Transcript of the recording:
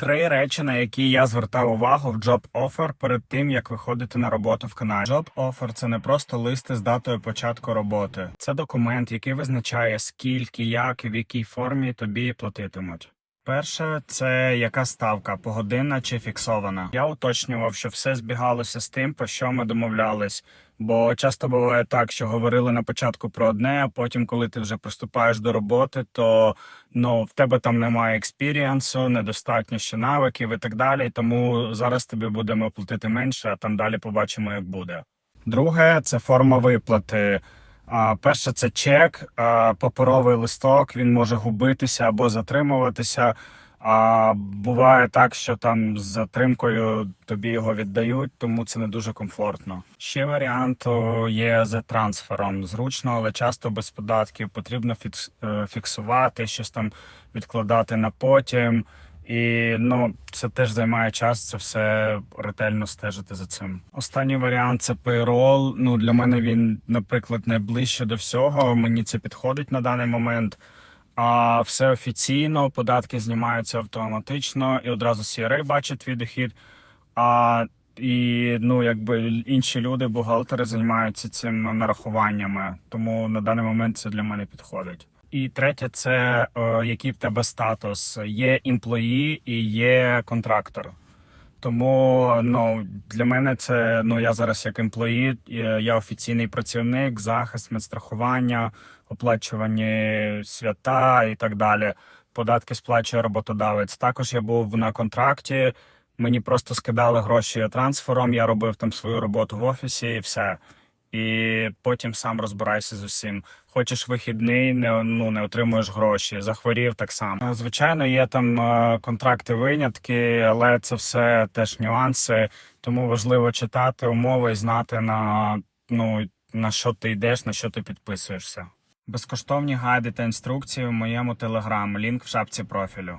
Три речі, на які я звертав увагу в Job Offer перед тим, як виходити на роботу в Канаді. Job Offer – це не просто листи з датою початку роботи. Це документ, який визначає скільки, як і в якій формі тобі платитимуть. Перше, це яка ставка погодинна чи фіксована. Я уточнював, що все збігалося з тим, про що ми домовлялись. Бо часто буває так, що говорили на початку про одне, а потім, коли ти вже приступаєш до роботи, то ну в тебе там немає експіріансу, недостатньо ще навиків і так далі. Тому зараз тобі будемо платити менше, а там далі побачимо, як буде. Друге це форма виплати. Перше, це чек, паперовий листок. Він може губитися або затримуватися. А буває так, що там з затримкою тобі його віддають, тому це не дуже комфортно. Ще варіант є з трансфером. Зручно, але часто без податків. Потрібно е, фіксувати, щось там відкладати на потім. І ну це теж займає час. Це все ретельно стежити за цим. Останній варіант це payroll. Ну для мене він, наприклад, найближче до всього. Мені це підходить на даний момент. А все офіційно, податки знімаються автоматично, і одразу CRA бачить твій дохід. А і ну, якби інші люди, бухгалтери, займаються цим нарахуваннями. Тому на даний момент це для мене підходить. І третє, це е, який в тебе статус. Є імплої і є контрактор. Тому ну для мене це ну я зараз як імплої, я офіційний працівник, захист, медстрахування, оплачувані свята і так далі. Податки сплачує роботодавець. Також я був на контракті. Мені просто скидали гроші трансфером. Я робив там свою роботу в офісі і все. І потім сам розбирайся з усім. Хочеш вихідний, не ну не отримуєш гроші. Захворів так само. Звичайно, є там е, контракти, винятки, але це все теж нюанси. Тому важливо читати умови і знати на ну на що ти йдеш, на що ти підписуєшся. Безкоштовні гайди та інструкції в моєму телеграм. Лінк в шапці профілю.